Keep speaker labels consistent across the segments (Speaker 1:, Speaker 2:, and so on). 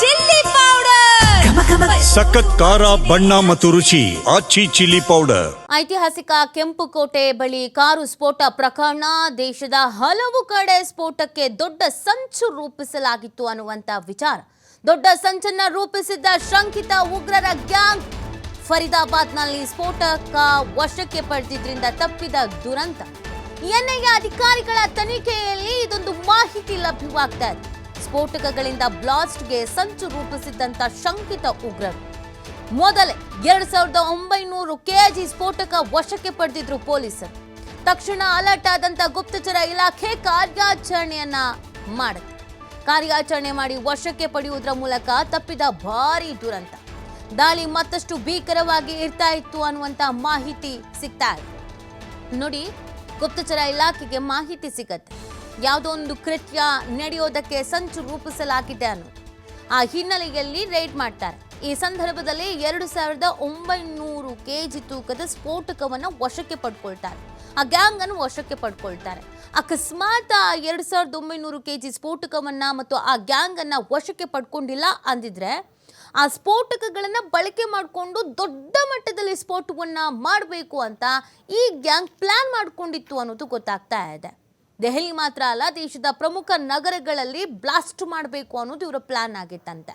Speaker 1: Chilli powder.
Speaker 2: ಸಖತ್ ಖಾರ ಬಣ್ಣ ಮತ್ತು ರುಚಿ ಆಚಿ ಚಿಲ್ಲಿ ಪೌಡರ್.
Speaker 3: ಐತಿಹಾಸಿಕ ಕೆಂಪು ಕೋಟೆ ಬಳಿ ಕಾರು ಸ್ಫೋಟ ಪ್ರಕರಣ ದೇಶದ ಹಲವು ಕಡೆ ಸ್ಫೋಟಕ್ಕೆ ದೊಡ್ಡ ಸಂಚು ರೂಪಿಸಲಾಗಿತ್ತು ಅನ್ನುವಂತ ವಿಚಾರ. ದೊಡ್ಡ ಸಂಚನ್ನ ರೂಪಿಸಿದ್ದ ಶಂಕಿತ ಉಗ್ರರ ಗ್ಯಾಂಗ್ ಫರೀದಾಬಾದ್ನಲ್ಲಿ ಸ್ಫೋಟಕ ವಶಕ್ಕೆ ಪಡೆದಿದ್ರಿಂದ ತಪ್ಪಿದ ದುರಂತ. ಎನ್ಐಎ ಅಧಿಕಾರಿಗಳ ತನಿಖೆಯಲ್ಲಿ ಇದೊಂದು ಮಾಹಿತಿ ಲಭ್ಯವಾಗ್ತಾ ಇದೆ ಸ್ಫೋಟಕಗಳಿಂದ ಬ್ಲಾಸ್ಟ್ಗೆ ಸಂಚು ರೂಪಿಸಿದ್ದಂತ ಶಂಕಿತ ಉಗ್ರರು. ಮೊದಲೇ ಎರಡ್ ಸಾವಿರದ ಒಂಬೈನೂರು ಕೆಜಿ ಸ್ಫೋಟಕ ವಶಕ್ಕೆ ಪಡೆದಿದ್ರು ಪೊಲೀಸರು. ತಕ್ಷಣ ಅಲರ್ಟ್ ಆದಂತ ಗುಪ್ತಚರ ಇಲಾಖೆ ಕಾರ್ಯಾಚರಣೆಯನ್ನ ಮಾಡುತ್ತೆ ಕಾರ್ಯಾಚರಣೆ ಮಾಡಿ ವಶಕ್ಕೆ ಪಡೆಯುವುದರ ಮೂಲಕ ತಪ್ಪಿದ ಭಾರಿ ದುರಂತ. ದಾಳಿ ಮತ್ತಷ್ಟು ಭೀಕರವಾಗಿ ಇರ್ತಾ ಇತ್ತು ಅನ್ನುವಂತ ಮಾಹಿತಿ ಸಿಗ್ತಾ ಇದೆ. ನೋಡಿ, ಗುಪ್ತಚರ ಇಲಾಖೆಗೆ ಮಾಹಿತಿ ಸಿಗತ್ತೆ. ಯಾವುದೋ ಒಂದು ಕೃತ್ಯ ನಡೆಯೋದಕ್ಕೆ ಸಂಚು ರೂಪಿಸಲಾಗಿದೆ ಅನ್ನೋದು ಆ ಹಿನ್ನೆಲೆಯಲ್ಲಿ ರೈಡ್ ಮಾಡ್ತಾರೆ. ಈ ಸಂದರ್ಭದಲ್ಲಿ ಎರಡು ಸಾವಿರದ ಒಂಬೈನೂರು ಕೆ ಜಿ ತೂಕದ ಸ್ಫೋಟಕವನ್ನು ವಶಕ್ಕೆ ಪಡ್ಕೊಳ್ತಾರೆ. ಆ ಗ್ಯಾಂಗ್ ಅನ್ನು ವಶಕ್ಕೆ ಪಡ್ಕೊಳ್ತಾರೆ. ಅಕಸ್ಮಾತ್ ಆ ಎರಡು ಸಾವಿರದ ಒಂಬೈನೂರು ಕೆ ಜಿ ಸ್ಫೋಟಕವನ್ನು ಮತ್ತು ಆ ಗ್ಯಾಂಗ್ ಅನ್ನು ವಶಕ್ಕೆ ಪಡ್ಕೊಂಡಿಲ್ಲ ಅಂದಿದ್ರೆ ಆ ಸ್ಫೋಟಕಗಳನ್ನು ಬಳಕೆ ಮಾಡಿಕೊಂಡು ದೊಡ್ಡ ಮಟ್ಟದಲ್ಲಿ ಸ್ಫೋಟವನ್ನು ಮಾಡಬೇಕು ಅಂತ ಈ ಗ್ಯಾಂಗ್ ಪ್ಲ್ಯಾನ್ ಮಾಡಿಕೊಂಡಿತ್ತು ಅನ್ನೋದು ಗೊತ್ತಾಗ್ತಾ ಇದೆ. ದೆಹಲಿ ಮಾತ್ರ ಅಲ್ಲ, ದೇಶದ ಪ್ರಮುಖ ನಗರಗಳಲ್ಲಿ ಬ್ಲಾಸ್ಟ್ ಮಾಡಬೇಕು ಅನ್ನೋದು ಇವರ ಪ್ಲಾನ್ ಆಗಿತ್ತಂತೆ.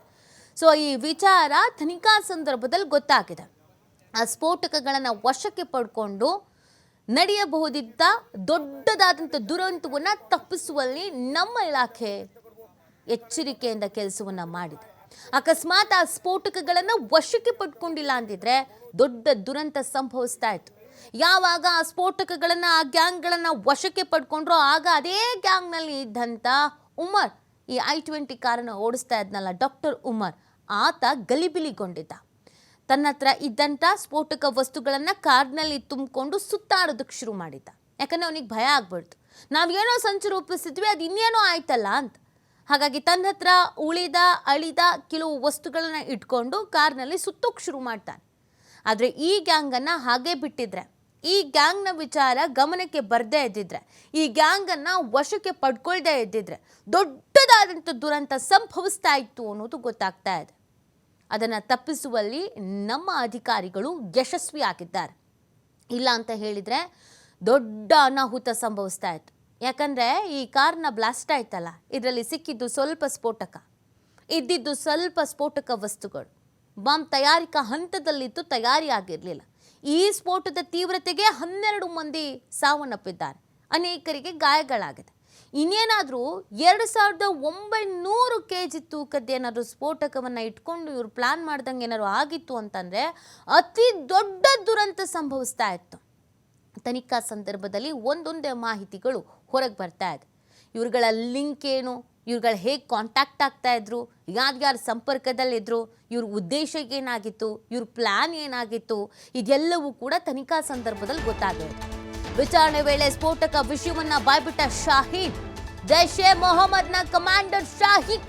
Speaker 3: ಸೊ ಈ ವಿಚಾರ ತನಿಖಾ ಸಂದರ್ಭದಲ್ಲಿ ಗೊತ್ತಾಗಿದೆ. ಆ ಸ್ಫೋಟಕಗಳನ್ನು ವಶಕ್ಕೆ ಪಡ್ಕೊಂಡು ನಡೆಯಬಹುದಿದ್ದ ದೊಡ್ಡದಾದಂಥ ದುರಂತವನ್ನು ತಪ್ಪಿಸುವಲ್ಲಿ ನಮ್ಮ ಇಲಾಖೆ ಎಚ್ಚರಿಕೆಯಿಂದ ಕೆಲಸವನ್ನ ಮಾಡಿದೆ. ಅಕಸ್ಮಾತ್ ಆ ಸ್ಫೋಟಕಗಳನ್ನು ವಶಕ್ಕೆ ಪಡ್ಕೊಂಡಿಲ್ಲ ಅಂದಿದ್ರೆ ದೊಡ್ಡ ದುರಂತ ಸಂಭವಿಸ್ತಾ ಇತ್ತು. ಯಾವಾಗ ಆ ಸ್ಫೋಟಕಗಳನ್ನು ಆ ಗ್ಯಾಂಗ್ಗಳನ್ನು ವಶಕ್ಕೆ ಪಡ್ಕೊಂಡ್ರೋ ಆಗ ಅದೇ ಗ್ಯಾಂಗ್ನಲ್ಲಿ ಇದ್ದಂಥ ಉಮರ್. ಈ ಐ ಟ್ವೆಂಟಿ ಕಾರನ್ನು ಓಡಿಸ್ತಾ ಇದ್ನಲ್ಲ ಡಾಕ್ಟರ್ ಉಮರ್. ಆತ ಗಲಿಬಿಲಿಗೊಂಡಿದ್ದ. ತನ್ನ ಹತ್ರ ಇದ್ದಂಥ ಸ್ಫೋಟಕ ವಸ್ತುಗಳನ್ನು ಕಾರ್ನಲ್ಲಿ ತುಂಬಿಕೊಂಡು ಸುತ್ತಾಡೋದಕ್ಕೆ ಶುರು ಮಾಡಿದ್ದ. ಯಾಕಂದ್ರೆ ಅವನಿಗೆ ಭಯ ಆಗ್ಬಿಡ್ತು. ನಾವೇನೋ ಸಂಚು ರೂಪಿಸಿದ್ವಿ ಅದು ಇನ್ನೇನೋ ಆಯ್ತಲ್ಲ ಅಂತ. ಹಾಗಾಗಿ ತನ್ನ ಹತ್ರ ಉಳಿದ, ಅಳಿದ ಕೆಲವು ವಸ್ತುಗಳನ್ನು ಇಟ್ಕೊಂಡು ಕಾರ್ನಲ್ಲಿ ಸುತ್ತೋಕ್ಕೆ ಶುರು ಮಾಡ್ತಾನೆ. ಆದರೆ ಈ ಗ್ಯಾಂಗನ್ನು ಹಾಗೆ ಬಿಟ್ಟಿದ್ರೆ, ಈ ಗ್ಯಾಂಗ್ನ ವಿಚಾರ ಗಮನಕ್ಕೆ ಬರದೇ ಇದ್ದಿದ್ರೆ, ಈ ಗ್ಯಾಂಗನ್ನು ವಶಕ್ಕೆ ಪಡ್ಕೊಳ್ದೇ ಇದ್ದಿದ್ರೆ ದೊಡ್ಡದಾದಂಥ ದುರಂತ ಸಂಭವಿಸ್ತಾ ಇತ್ತು ಅನ್ನೋದು ಗೊತ್ತಾಗ್ತಾ ಇದೆ. ಅದನ್ನು ತಪ್ಪಿಸುವಲ್ಲಿ ನಮ್ಮ ಅಧಿಕಾರಿಗಳು ಯಶಸ್ವಿ ಆಗಿದ್ದಾರೆ. ಇಲ್ಲ ಅಂತ ಹೇಳಿದರೆ ದೊಡ್ಡ ಅನಾಹುತ ಸಂಭವಿಸ್ತಾ ಇತ್ತು. ಯಾಕಂದರೆ ಈ ಕಾರ್ನ ಬ್ಲಾಸ್ಟ್ ಆಯ್ತಲ್ಲ, ಇದರಲ್ಲಿ ಸಿಕ್ಕಿದ್ದು ಸ್ವಲ್ಪ ಸ್ಫೋಟಕ. ಇದ್ದಿದ್ದು ಸ್ವಲ್ಪ ಸ್ಫೋಟಕ ವಸ್ತುಗಳು. ಬಾಂಬ್ ತಯಾರಿಕಾ ಹಂತದಲ್ಲಿತ್ತು ತಯಾರಿ ಆಗಿರಲಿಲ್ಲ ಈ ಸ್ಫೋಟದ ತೀವ್ರತೆಗೆ ಹನ್ನೆರಡು ಮಂದಿ ಸಾವನ್ನಪ್ಪಿದ್ದಾರೆ. ಅನೇಕರಿಗೆ ಗಾಯಗಳಾಗಿದೆ. ಇನ್ನೇನಾದರೂ ಎರಡು ಸಾವಿರದ ಒಂಬೈನೂರು ಕೆ ಜಿ ತೂಕದ್ದೇನಾದ್ರು ಸ್ಫೋಟಕವನ್ನು ಇಟ್ಕೊಂಡು ಇವರು ಪ್ಲಾನ್ ಮಾಡ್ದಂಗೆ ಏನಾದ್ರು ಆಗಿತ್ತು ಅಂತಂದರೆ ಅತಿ ದೊಡ್ಡ ದುರಂತ ಸಂಭವಿಸ್ತಾ ಇತ್ತು. ತನಿಖಾ ಸಂದರ್ಭದಲ್ಲಿ ಒಂದೊಂದೇ ಮಾಹಿತಿಗಳು ಹೊರಗೆ ಬರ್ತಾ ಇದೆ. ಇವ್ರುಗಳ ಲಿಂಕ್ ಏನು? ಇವ್ರುಗಳು ಹೇಗೆ ಕಾಂಟ್ಯಾಕ್ಟ್ ಆಗ್ತಾ ಇದ್ರು, ಯಾರ್ಯಾರ ಸಂಪರ್ಕದಲ್ಲಿದ್ದರು ಇವ್ರ ಉದ್ದೇಶ ಏನಾಗಿತ್ತು, ಇವ್ರ ಪ್ಲ್ಯಾನ್ ಏನಾಗಿತ್ತು, ಇದೆಲ್ಲವೂ ಕೂಡ ತನಿಖಾ ಸಂದರ್ಭದಲ್ಲಿ ಗೊತ್ತಾಗಿದೆ ವಿಚಾರಣೆ ವೇಳೆ ಸ್ಫೋಟಕ ವಿಷಯವನ್ನ ಬಾಯ್ಬಿಟ್ಟ ಶಾಹೀದ್ ಜೈಷ್ ಎ ಮೊಹಮ್ಮದ್ನ ಕಮಾಂಡರ್ ಶಾಹೀದ್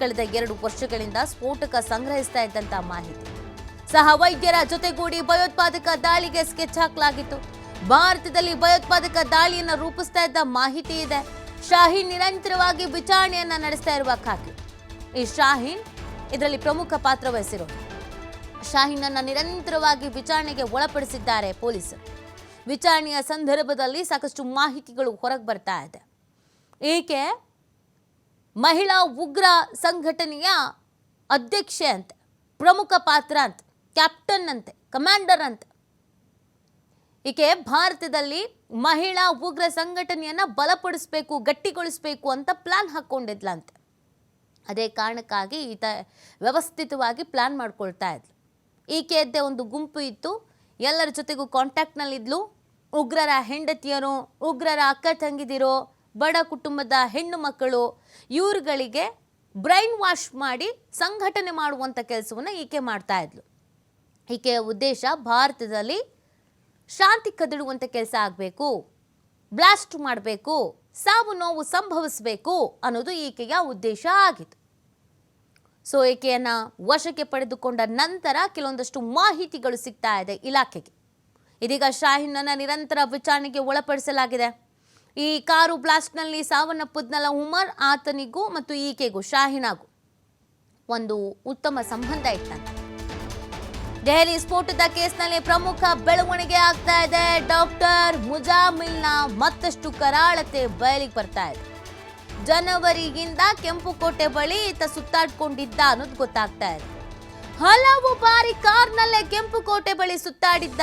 Speaker 3: ಕಳೆದ ಎರಡು ವರ್ಷಗಳಿಂದ ಸ್ಫೋಟಕ ಸಂಗ್ರಹಿಸ್ತಾ ಇದ್ದಂತ ಮಾಹಿತಿ. ಸಹ ವೈದ್ಯರ ಜೊತೆಗೂಡಿ ಭಯೋತ್ಪಾದಕ ದಾಳಿಗೆ ಸ್ಕೆಚ್ ಹಾಕಲಾಗಿತ್ತು. ಭಾರತದಲ್ಲಿ ಭಯೋತ್ಪಾದಕ ದಾಳಿಯನ್ನು ರೂಪಿಸ್ತಾ ಇದ್ದ ಮಾಹಿತಿ ಇದೆ. ಶಾಹೀನ್ ನಿರಂತರವಾಗಿ ವಿಚಾರಣೆಯನ್ನ ನಡೆಸ್ತಾ ಇರುವ ಖಾಕಿ. ಈ ಶಾಹೀನ್ ಇದರಲ್ಲಿ ಪ್ರಮುಖ ಪಾತ್ರ ವಹಿಸಿರೋದು. ಶಾಹೀನನ್ನ ನಿರಂತರವಾಗಿ ವಿಚಾರಣೆಗೆ ಒಳಪಡಿಸಿದ್ದಾರೆ ಪೊಲೀಸರು. ವಿಚಾರಣೆಯ ಸಂದರ್ಭದಲ್ಲಿ ಸಾಕಷ್ಟು ಮಾಹಿತಿಗಳು ಹೊರಗೆ ಬರ್ತಾ ಇದೆ. ಈಕೆ ಮಹಿಳಾ ಉಗ್ರ ಸಂಘಟನೆಯ ಅಧ್ಯಕ್ಷೆ ಅಂತೆ, ಪ್ರಮುಖ ಪಾತ್ರ ಅಂತ, ಕ್ಯಾಪ್ಟನ್ ಅಂತೆ, ಕಮಾಂಡರ್ ಅಂತ. ಈಕೆ ಭಾರತದಲ್ಲಿ ಮಹಿಳಾ ಉಗ್ರ ಸಂಘಟನೆಯನ್ನ ಬಲಪಡಿಸಬೇಕು, ಗಟ್ಟಿಗೊಳಿಸಬೇಕು ಅಂತ ಪ್ಲಾನ್ ಹಾಕ್ಕೊಂಡಿದ್ಲಂತೆ. ಅದೇ ಕಾರಣಕ್ಕಾಗಿ ಈತ ವ್ಯವಸ್ಥಿತವಾಗಿ ಪ್ಲಾನ್ ಮಾಡ್ಕೊಳ್ತಾ ಇದ್ಲು. ಈಕೆಯದ್ದೇ ಒಂದು ಗುಂಪು ಇತ್ತು. ಎಲ್ಲರ ಜೊತೆಗೂ ಕಾಂಟ್ಯಾಕ್ಟ್ನಲ್ಲಿದ್ಲು ಉಗ್ರರ ಹೆಂಡತಿಯರು, ಉಗ್ರರ ಅಕ್ಕ ತಂಗಿದಿರೋ, ಬಡ ಕುಟುಂಬದ ಹೆಣ್ಣು ಮಕ್ಕಳು, ಇವ್ರುಗಳಿಗೆ ಬ್ರೈನ್ ವಾಶ್ ಮಾಡಿ ಸಂಘಟನೆ ಮಾಡುವಂಥ ಕೆಲಸವನ್ನು ಈಕೆ ಮಾಡ್ತಾ ಇದ್ಲು. ಈಕೆಯ ಉದ್ದೇಶ ಭಾರತದಲ್ಲಿ ಶಾಂತಿ ಕದಡುವಂಥ ಕೆಲಸ ಆಗಬೇಕು, ಬ್ಲಾಸ್ಟ್ ಮಾಡಬೇಕು, ಸಾವು ನೋವು ಸಂಭವಿಸಬೇಕು ಅನ್ನೋದು ಈಕೆಯ ಉದ್ದೇಶ ಆಗಿತ್ತು. ಸೊ ಈಕೆಯನ್ನ ವಶಕ್ಕೆ ಪಡೆದುಕೊಂಡ ನಂತರ ಕೆಲವೊಂದಷ್ಟು ಮಾಹಿತಿಗಳು ಸಿಗ್ತಾ ಇದೆ ಇಲಾಖೆಗೆ. ಇದೀಗ ಶಾಹಿನನ್ನು ನಿರಂತರ ವಿಚಾರಣೆಗೆ ಒಳಪಡಿಸಲಾಗಿದೆ. ಈ ಕಾರು ಬ್ಲಾಸ್ಟ್ನಲ್ಲಿ ಸಾವನ್ನಪ್ಪಿದ್ನಲ್ಲ ಉಮರ್, ಆತನಿಗೂ ಮತ್ತು ಈಕೆಗೂ, ಶಾಹಿನಾಗೂ ಒಂದು ಉತ್ತಮ ಸಂಬಂಧ ಇತ್ತಂತೆ ದೆಹಲಿ ಸ್ಫೋಟದ ಕೇಸ್ನಲ್ಲಿ ಪ್ರಮುಖ ಬೆಳವಣಿಗೆ ಆಗ್ತಾ ಇದೆ. ಡಾಕ್ಟರ್ ಮುಜಾಮಿಲ್ನ ಮತ್ತಷ್ಟು ಕರಾಳತೆ ಬಯಲಿಗೆ ಬರ್ತಾ ಇದೆ. ಜನವರಿಯಿಂದ ಕೆಂಪುಕೋಟೆ ಬಳಿ ಈತ ಸುತ್ತಾಡ್ಕೊಂಡಿದ್ದ ಅನ್ನೋದು ಗೊತ್ತಾಗ್ತಾ ಇದೆ. ಹಲವು ಬಾರಿ ಕಾರ್ನಲ್ಲೇ ಕೆಂಪುಕೋಟೆ ಬಳಿ ಸುತ್ತಾಡಿದ್ದ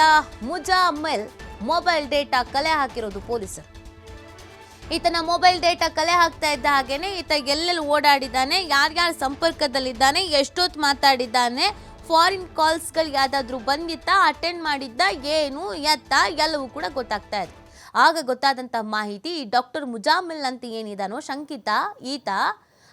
Speaker 3: ಮುಜಾಮಿಲ್ ಮೊಬೈಲ್ ಡೇಟಾ ಕಲೆ ಹಾಕಿರೋದು ಪೊಲೀಸರು. ಈತನ ಮೊಬೈಲ್ ಡೇಟಾ ಕಲೆ ಹಾಕ್ತಾ ಇದ್ದ ಹಾಗೇನೆ ಈತ ಎಲ್ಲೆಲ್ಲಿ ಓಡಾಡಿದ್ದಾನೆ, ಯಾರ್ಯಾರ ಸಂಪರ್ಕದಲ್ಲಿದ್ದಾನೆ, ಎಷ್ಟೊತ್ತು ಮಾತಾಡಿದ್ದಾನೆ ಫಾರಿನ್ ಕಾಲ್ಸ್ಗಳು ಯಾವುದಾದ್ರೂ ಬಂದಿತ್ತಾ ಅಟೆಂಡ್ ಮಾಡಿದ್ದ, ಏನು, ಎತ್ತ, ಎಲ್ಲವೂ ಕೂಡ ಗೊತ್ತಾಗ್ತಾ ಇದೆ ಆಗ ಗೊತ್ತಾದಂಥ ಮಾಹಿತಿ ಡಾಕ್ಟರ್ ಮುಜಾಮಿಲ್ ಅಂತ ಏನಿದಾನೋ, ಶಂಕಿತ, ಈತ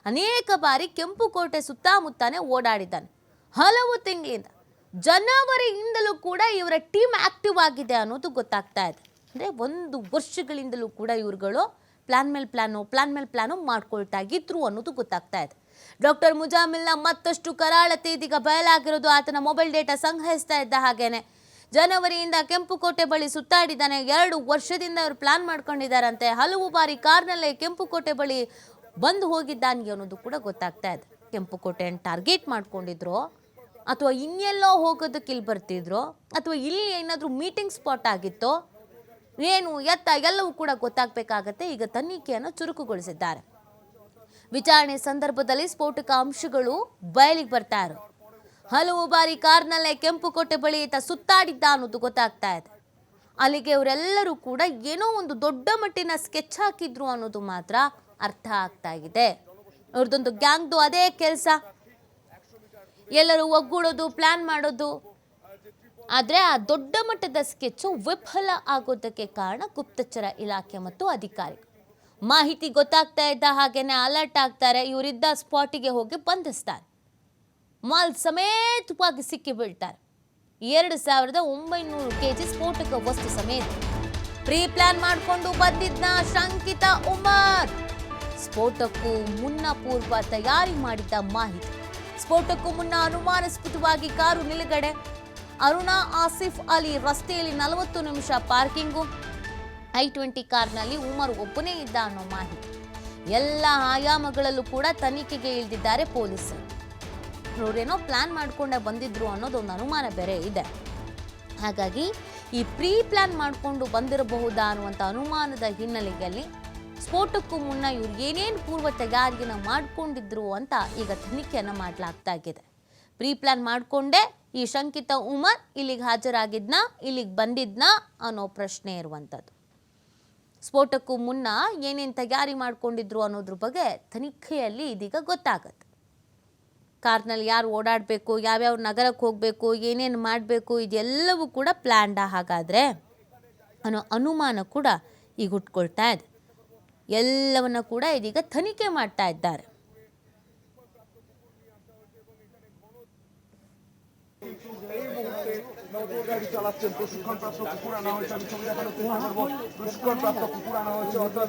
Speaker 3: ಅನೇಕ ಬಾರಿ ಕೆಂಪುಕೋಟೆ ಸುತ್ತಮುತ್ತಾನೆ ಓಡಾಡಿದ್ದಾನೆ. ಹಲವು ತಿಂಗಳಿಂದ ಜನವರಿಯಿಂದಲೂ ಕೂಡ ಇವರ ಟೀಮ್ ಆಕ್ಟಿವ್ ಆಗಿದೆ ಅನ್ನೋದು ಗೊತ್ತಾಗ್ತಾ ಇದೆ. ಅಂದರೆ ಒಂದು ವರ್ಷಗಳಿಂದಲೂ ಕೂಡ ಇವ್ರುಗಳು ಪ್ಲಾನ್ ಮೇಲೆ ಪ್ಲಾನು, ಪ್ಲಾನ್ ಮೇಲೆ ಪ್ಲಾನು ಮಾಡ್ಕೊಳ್ತಾ ಇದ್ರು ಅನ್ನೋದು ಗೊತ್ತಾಗ್ತಾ ಇದೆ. ಡಾಕ್ಟರ್ ಮುಜಾಮಿಲ್ನ ಮತ್ತಷ್ಟು ಕರಾಳತೆ ಇದೀಗ ಬಯಲಾಗಿರೋದು ಆತನ ಮೊಬೈಲ್ ಡೇಟಾ ಸಂಗ್ರಹಿಸ್ತಾ ಇದ್ದ ಹಾಗೇನೆ. ಜನವರಿಯಿಂದ ಕೆಂಪುಕೋಟೆ ಬಳಿ ಸುತ್ತಾಡಿದ್ದಾನೆ ಎರಡು ವರ್ಷದಿಂದ ಅವರು ಪ್ಲಾನ್ ಮಾಡ್ಕೊಂಡಿದ್ದಾರಂತೆ. ಹಲವು ಬಾರಿ ಕಾರ್ನಲ್ಲೇ ಕೆಂಪುಕೋಟೆ ಬಳಿ ಬಂದು ಹೋಗಿದ್ದಾನೆ ಅನ್ನೋದು ಕೂಡ ಗೊತ್ತಾಗ್ತಾ ಇದೆ. ಕೆಂಪುಕೋಟೆಯನ್ನು ಟಾರ್ಗೆಟ್ ಮಾಡ್ಕೊಂಡಿದ್ರು, ಅಥವಾ ಇನ್ನೆಲ್ಲೋ ಹೋಗೋದಕ್ಕೆ ಇಲ್ಲಿ ಬರ್ತಿದ್ರು, ಅಥವಾ ಇಲ್ಲಿ ಏನಾದರೂ ಮೀಟಿಂಗ್ ಸ್ಪಾಟ್ ಆಗಿತ್ತೋ, ಏನು ಎತ್ತ ಎಲ್ಲವೂ ಕೂಡ ಗೊತ್ತಾಗಬೇಕಾಗತ್ತೆ. ಈಗ ತನಿಖೆಯನ್ನು ಚುರುಕುಗೊಳಿಸಿದ್ದಾರೆ. ವಿಚಾರಣೆ ಸಂದರ್ಭದಲ್ಲಿ ಸ್ಫೋಟಕ ಅಂಶಗಳು ಬಯಲಿಗೆ ಬರ್ತಾ ಇರೋ ಹಲವು ಬಾರಿ ಕಾರ್ನಲ್ಲೇ ಕೆಂಪುಕೋಟೆ ಬಳಿ ಈತ ಸುತ್ತಾಡಿದ್ದ ಅನ್ನೋದು ಗೊತ್ತಾಗ್ತಾ ಇದೆ. ಅಲ್ಲಿಗೆ ಅವರೆಲ್ಲರೂ ಕೂಡ ಏನೋ ಒಂದು ದೊಡ್ಡ ಮಟ್ಟಿನ ಸ್ಕೆಚ್ ಹಾಕಿದ್ರು ಅನ್ನೋದು ಮಾತ್ರ ಅರ್ಥ ಆಗ್ತಾ ಇದೆ. ಅವ್ರದ್ದೊಂದು ಗ್ಯಾಂಗ್ದು ಅದೇ ಕೆಲಸ. ಎಲ್ಲರೂ ಒಗ್ಗೂಡೋದು, ಪ್ಲಾನ್ ಮಾಡೋದು. ಆದರೆ ಆ ದೊಡ್ಡ ಮಟ್ಟದ ಸ್ಕೆಚ್ಚು ವಿಫಲ ಆಗೋದಕ್ಕೆ ಕಾರಣ ಗುಪ್ತಚರ ಇಲಾಖೆ ಮತ್ತು ಅಧಿಕಾರಿಗಳು. ಮಾಹಿತಿ ಗೊತ್ತಾಗ್ತಾ ಇದ್ದ ಹಾಗೇನೆ ಅಲರ್ಟ್ ಆಗ್ತಾರೆ. ಇವರಿದ್ದ ಸ್ಪಾಟಿಗೆ ಹೋಗಿ ಬಂಧಿಸ್ತಾರೆ. ಮಾಲ್ ಸಮೇತವಾಗಿ ಸಿಕ್ಕಿ ಬೀಳ್ತಾರೆ. ಎರಡು ಸಾವಿರದ ಒಂಬೈನೂರು ಕೆ ಜಿ ಸ್ಫೋಟಕ ವಸ್ತು ಸಮೇತ. ಪ್ರೀ ಪ್ಲಾನ್ ಮಾಡಿಕೊಂಡು ಬಂದಿದ್ದ ಶಂಕಿತ ಉಮರ್. ಸ್ಫೋಟಕ್ಕೂ ಮುನ್ನ ಪೂರ್ವ ತಯಾರಿ ಮಾಡಿದ್ದ ಮಾಹಿತಿ. ಸ್ಫೋಟಕ್ಕೂ ಮುನ್ನ ಅನುಮಾನಾಸ್ಪದವಾಗಿ ಕಾರು ನಿಲುಗಡೆ. ಅರುಣಾ ಆಸಿಫ್ ಅಲಿ ರಸ್ತೆಯಲ್ಲಿ ನಲವತ್ತು ನಿಮಿಷ ಪಾರ್ಕಿಂಗು ಐ ಟ್ವೆಂಟಿ ಕಾರ್ನಲ್ಲಿ ಉಮರ್ ಒಬ್ಬನೇ ಇದ್ದ ಅನ್ನೋ ಮಾಹಿತಿ. ಎಲ್ಲ ಆಯಾಮಗಳಲ್ಲೂ ಕೂಡ ತನಿಖೆಗೆ ಇಳಿದಿದ್ದಾರೆ ಪೊಲೀಸರು. ಅವರೇನೋ ಪ್ಲಾನ್ ಮಾಡಿಕೊಂಡೇ ಬಂದಿದ್ರು ಅನ್ನೋದೊಂದು ಅನುಮಾನ ಬೇರೆ ಇದೆ. ಹಾಗಾಗಿ ಈ ಪ್ರೀ ಪ್ಲಾನ್ ಮಾಡಿಕೊಂಡು ಬಂದಿರಬಹುದಾ ಅನ್ನುವಂಥ ಅನುಮಾನದ ಹಿನ್ನೆಲೆಯಲ್ಲಿ ಸ್ಫೋಟಕ್ಕೂ ಮುನ್ನ ಇವ್ರು ಏನೇನು ಪೂರ್ವ ತಯಾರಿಯನ್ನು ಮಾಡ್ಕೊಂಡಿದ್ರು ಅಂತ ಈಗ ತನಿಖೆಯನ್ನು ಮಾಡಲಾಗ್ತಾ ಇದೆ ಪ್ರೀ ಪ್ಲಾನ್ ಮಾಡಿಕೊಂಡೇ ಈ ಶಂಕಿತ ಉಮರ್ ಇಲ್ಲಿಗೆ ಹಾಜರಾಗಿದ್ನಾ, ಇಲ್ಲಿಗೆ ಬಂದಿದ್ನಾ ಅನ್ನೋ ಪ್ರಶ್ನೆ ಇರುವಂಥದ್ದು. ಸ್ಫೋಟಕ್ಕೂ ಮುನ್ನ ಏನೇನು ತಯಾರಿ ಮಾಡಿಕೊಂಡಿದ್ರು ಅನ್ನೋದ್ರ ಬಗ್ಗೆ ತನಿಖೆಯಲ್ಲಿ ಇದೀಗ ಗೊತ್ತಾಗತ್ತೆ. ಕಾರ್ನಲ್ಲಿ ಯಾರು ಓಡಾಡಬೇಕು, ಯಾವ್ಯಾವ ನಗರಕ್ಕೆ ಹೋಗಬೇಕು, ಏನೇನು ಮಾಡಬೇಕು ಇದೆಲ್ಲವೂ ಕೂಡ ಪ್ಲ್ಯಾಂಡ ಹಾಗಾದರೆ ಅನ್ನೋ ಅನುಮಾನ ಕೂಡ ಈಗ ಹುಟ್ಕೊಳ್ತಾ ಇದೆ. ಎಲ್ಲವನ್ನ ಕೂಡ ಇದೀಗ ತನಿಖೆ ಮಾಡ್ತಾ ಇದ್ದಾರೆ.
Speaker 4: প্রশিক্ষণপ্রাপ্ত কুকুর আনা হয়েছে আমি ছবি দেখানোর চেষ্টা করব। প্রশিক্ষণপ্রাপ্ত কুকুর আনা হয়েছে অর্থাৎ